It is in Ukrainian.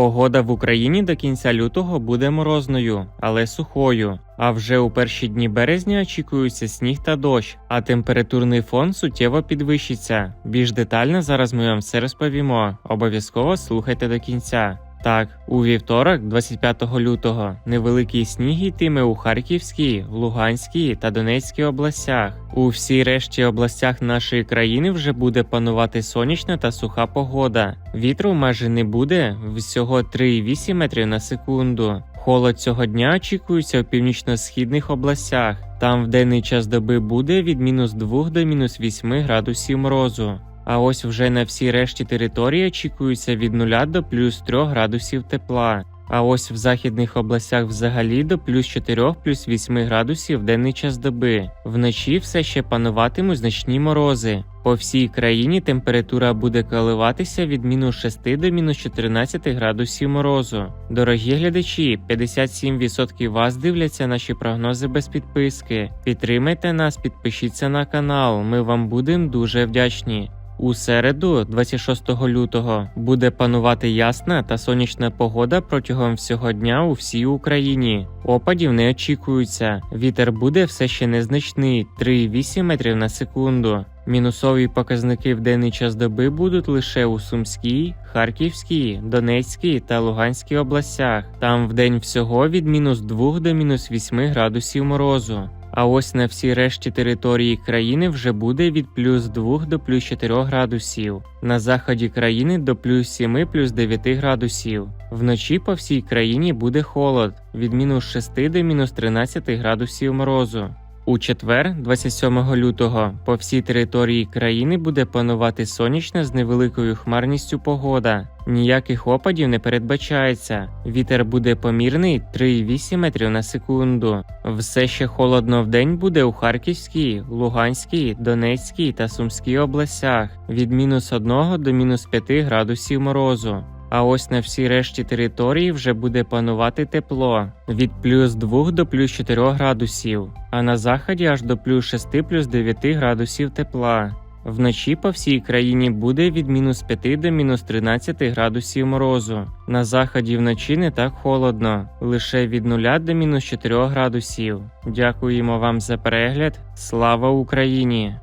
Погода в Україні до кінця лютого буде морозною, але сухою. А вже у перші дні березня очікується сніг та дощ, а температурний фон суттєво підвищиться. Більш детально зараз ми вам все розповімо. Обов'язково слухайте до кінця. Так, у вівторок, 25 лютого, невеликий сніг йтиме у Харківській, Луганській та Донецькій областях. У всій решті областях нашої країни вже буде панувати сонячна та суха погода. Вітру майже не буде, всього 3,8 метрів на секунду. Холод цього дня очікується у північно-східних областях. Там в денний час доби буде від мінус 2 до мінус 8 градусів морозу. А ось вже на всій решті території очікується від 0 до плюс 3 градусів тепла. А ось в західних областях взагалі до плюс 4 плюс 8 градусів в денний час доби. Вночі все ще пануватимуть значні морози. По всій країні температура буде коливатися від мінус 6 до мінус 14 градусів морозу. Дорогі глядачі, 57% вас дивляться наші прогнози без підписки. Підтримайте нас, підпишіться на канал. Ми вам будемо дуже вдячні. У середу, 26 лютого, буде панувати ясна та сонячна погода протягом всього дня у всій Україні. Опадів не очікується. Вітер буде все ще незначний 3,8 метрів на секунду. Мінусові показники в денний час доби будуть лише у Сумській, Харківській, Донецькій та Луганській областях. Там в день всього від мінус 2 до мінус 8 градусів морозу. А ось на всій решті території країни вже буде від плюс 2 до плюс 4 градусів. На заході країни до плюс 7 плюс 9 градусів. Вночі по всій країні буде холод від мінус 6 до мінус 13 градусів морозу. У четвер, 27 лютого, по всій території країни буде панувати сонячна з невеликою хмарністю погода. Ніяких опадів не передбачається. Вітер буде помірний 3,8 метрів на секунду. Все ще холодно вдень буде у Харківській, Луганській, Донецькій та Сумській областях від мінус 1 до мінус 5 градусів морозу. А ось на всій решті території вже буде панувати тепло від плюс 2 до плюс 4 градусів, а на заході аж до плюс 6 плюс 9 градусів тепла. Вночі по всій країні буде від мінус 5 до мінус 13 градусів морозу. На заході вночі не так холодно, лише від 0 до мінус 4 градусів. Дякуємо вам за перегляд. Слава Україні!